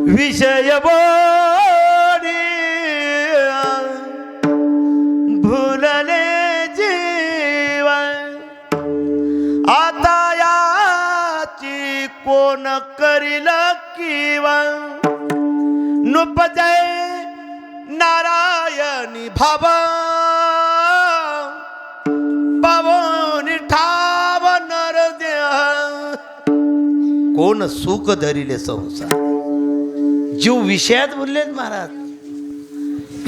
विषय बोडी भुलले जीवा आता याची कोण करील किवा नुपजय नारायणी भाव. पवन ठाव नर कोण सुख धरिले संसार? जीव विषयात बोललेत महाराज.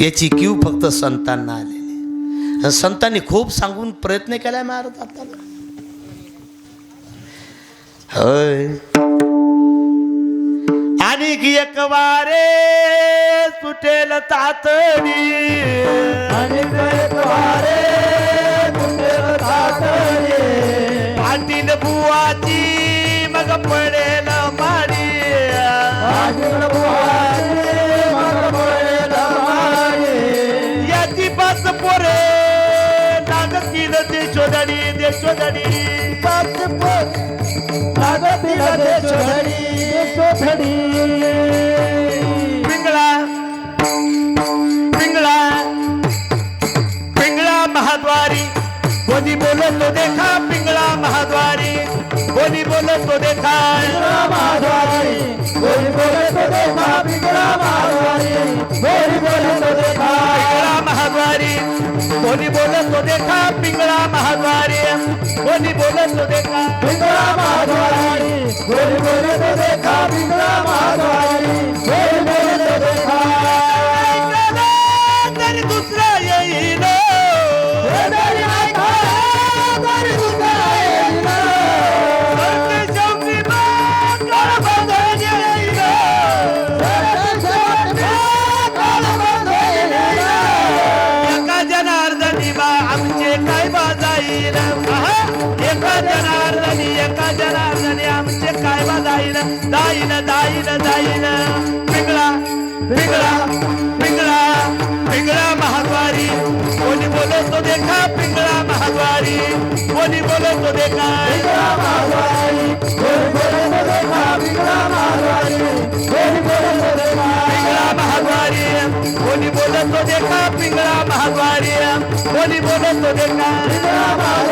याची कीव फक्त संतांना आलेली. संतांनी खूप सांगून प्रयत्न केलाय महाराज आता. होय. आणि एक वारे सुटेल तातडी पाटील देशोधडी देशोधडी पाच पिंगळा पिंगळा पिंगळा महाद्वारी. कोणी बोलतो देखा पिंगळा महाद्वारी. कोणी बोलतो देखा. पिंगळा महाद्वारी. कोणी बोलतो देखा पिंगळा महाद्वारे कोणी बोलतो देखा पिंगळा काय बाजाईल जाईल जाईल जाईल पिंगळा पिंगळा पिंगळा पिंगळा महाद्वारी. कोणी बोलतो देखा पिंगळा महाद्वारी. कोणी बोलतो देखा पिंगळा महाद्वारी. कोणी बोलतो देखा पिंगळा महाद्वारी. कोणी बोलतो देखा पिंगळा महाद्वारी.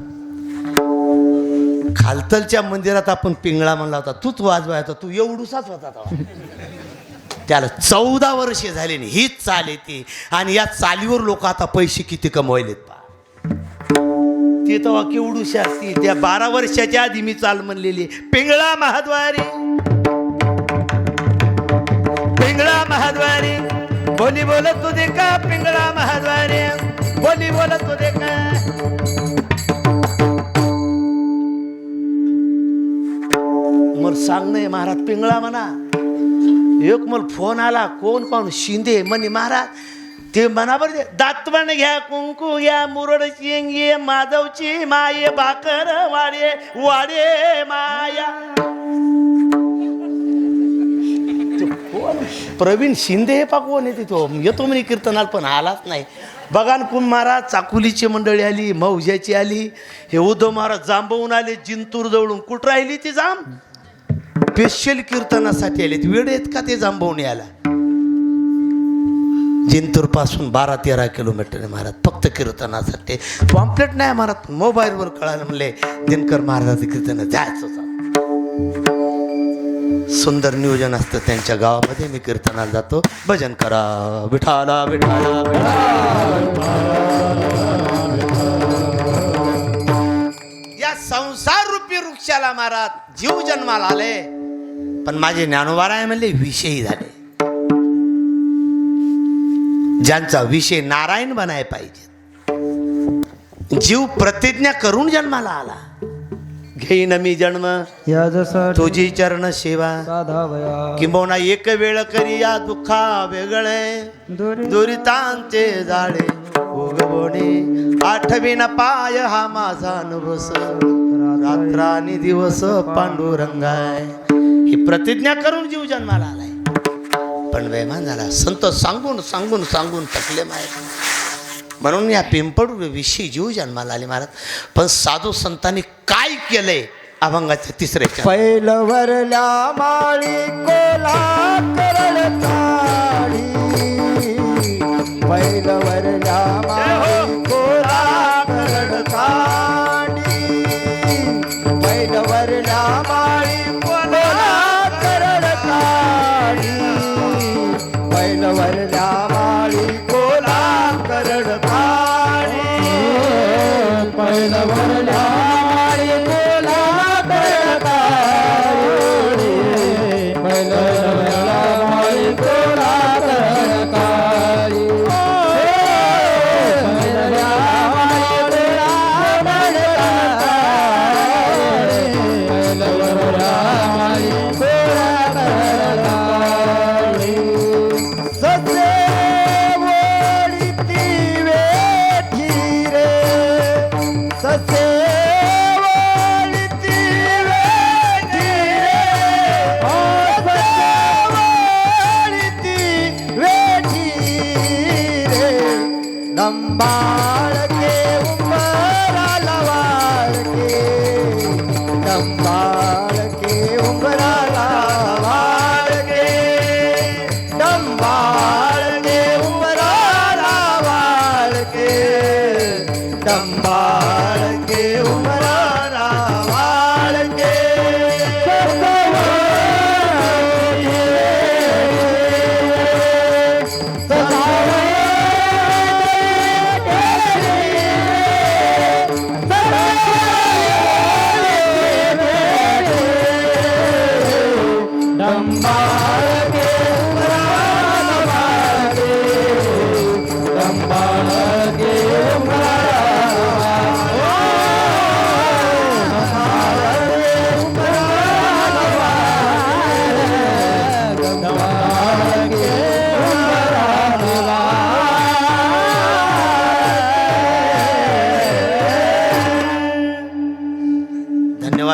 खालतलच्या मंदिरात आपण पिंगळा म्हणला होता तूच वाजवायचा तू एवढूसाच होता त्याला चौदा वर्षे झाली नाही हीच चाल येते आणि या चालीवर लोक आता पैसे किती कमवायलेत पा ते तेव्हा केवढूशी असती. त्या बारा वर्षाच्या आधी मी चाल म्हणलेली पिंगळा महाद्वारी. पिंगळा महाद्वारी. बोली बोलत तुझे का पिंगळा महाद्वारी? बोली बोलत तुझे का? मग नाही महाराज पिंगळा म्हणा. एक मला फोन आला कोण कोण? शिंदे म्हणे महाराज ते म्हणा बरं दातवण घ्या कुंकू घ्या मुरड शिंगे माधवची माये बाकर वाडे वाडे माया. कोण? प्रवीण शिंदे हे पा कोण येते तो येतो म्हणे कीर्तनाला पण आलाच नाही. बघा ना कुम महाराज चाकुलीची मंडळी आली मौज्याची आली. हे उद्धव महाराज जांबवून आले जिंतूर जवळून कुठं राहिली ती जांब स्पेशल कीर्तनासाठी आलेत. वेळ आहेत का ते जांभवणी आला जिंतूरपासून बारा तेरा किलोमीटर आहे महाराज फक्त कीर्तनासाठी. पॉम्पलेट नाही महाराज मोबाईलवर कळायला म्हणले दिनकर महाराजाचं कीर्तन जायचं होतं. सुंदर नियोजन असतं त्यांच्या गावामध्ये. मी कीर्तनाला जातो. भजन करा विठाला विठाला. या संसार रूपी वृक्षाला महाराज जीव जन्माला आले. पण माझे ज्ञानोबाराय म्हणले विषयी झाले. ज्यांचा विषय नारायण बनाय पाहिजे. जीव प्रतिज्ञा करून जन्माला आला. घेईन मी जन्म. या जसा तुझी चरण सेवा साधावया किंबहुना एक वेळ करी या दुःखा वेगळे. दोरी दुरितांचे जाळे उगवणे. आठवीन पाय हा माझा अनुभवस रात्रानी दिवस पांडुरंगाय. ही प्रतिज्ञा करून जीव जन्माला आलाय. पण वैमान झाला. संत सांगून सांगून सांगून थकले माहीत म्हणून या पिंपळ विषयी जीव जन्माला आले महाराज. पण साधू संतांनी काय केलंय अभंगाच्या तिसरे पैलवरल्या माळी कोला करळ ताडी पैलवरल्या माळी கருணாமா Bye.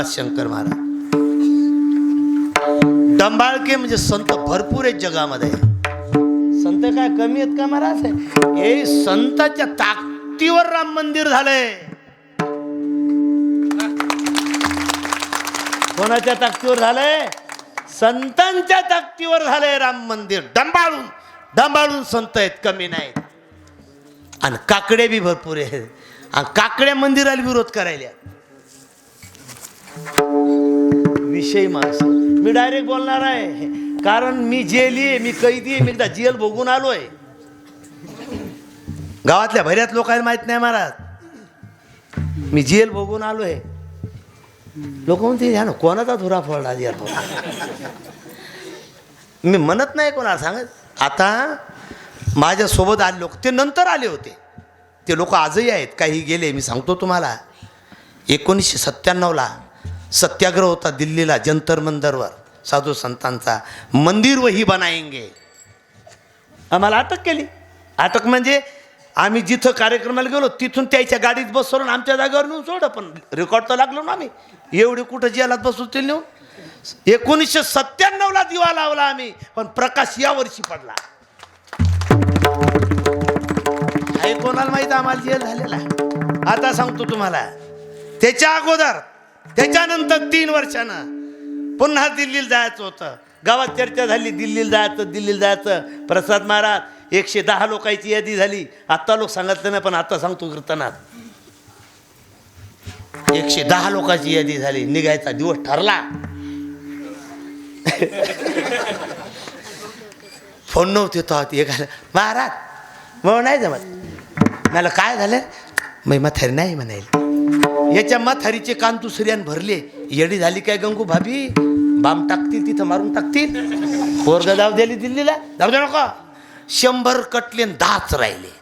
शंकर महाराज। डंबाळके म्हणजे संत भरपूर आहेत जगामध्ये संत काय कमी आहेत का महाराज? हे संताच्या ताकदीवर राम मंदिर झालंय. कोणाच्या ताकदीवर झालंय? संतांच्या ताकदीवर झालंय राम मंदिर. डंबाळून डंबाळून संत आहेत कमी नाहीत. आणि काकडे बी भरपूर आहेत. आणि काकड्या मंदिराला विरोध करायला. विषय माणसं मी डायरेक्ट बोलणार आहे. कारण मी जेली आहे मी कैदी आहे मी एकदा जेल भोगून आलोय. गावातल्या भऱ्यात लोकांना माहीत नाही महाराज. मी जेल भोगून आलोय. लोक म्हणते ह्या ना कोणाचा धुरा फोडला जेल मी म्हणत नाही कोणाला सांगत. आता माझ्यासोबत आले लोक ते नंतर आले होते. ते लोक आजही आहेत काही गेले मी सांगतो तुम्हाला. एकोणीसशे सत्त्याण्णवला सत्याग्रह होता दिल्लीला जंतर मंदरवर. साधू संतांचा मंदिर वही बनाएंगे आम्हाला अटक केली. अटक म्हणजे आम्ही जिथं कार्यक्रमाला गेलो तिथून त्याच्या गाडीत बसवून आमच्या जागेवर नेऊन सोडलं पण रेकॉर्ड तर लागलो ना आम्ही. एवढे कुठं जेलात बसू ते नेऊन? एकोणीसशे सत्त्याण्णवला दिवा लावला आम्ही पण प्रकाश या वर्षी पडला. हे कोणाला माहीत आम्हाला जेल झालेला? आता सांगतो तुम्हाला. त्याच्या अगोदर त्याच्यानंतर तीन वर्षानं पुन्हा दिल्लीला जायचं होतं. गावात चर्चा झाली दिल्लीला जायचं दिल्लीला जायचं. प्रसाद महाराज एकशे दहा लोकांची यादी झाली. आत्ता लोक सांगितलं नाही पण आता सांगतो कीर्तनात. एकशे दहा लोकांची यादी झाली. निघायचा दिवस ठरला. फोन नव्हते तो हे घाल महाराज मग नाही जमत. मला काय झालं? मी मथारी नाही म्हणायला याच्या मथारीचे कान दुसऱ्यान भरले. येडी झाली काय गंगू भाभी? बाम टाकतील तिथं मारून टाकतील. पोरग जाऊ दिली दिल्लीला. जाऊ दे नका. शंभर कटले दाच दहाच राहिले.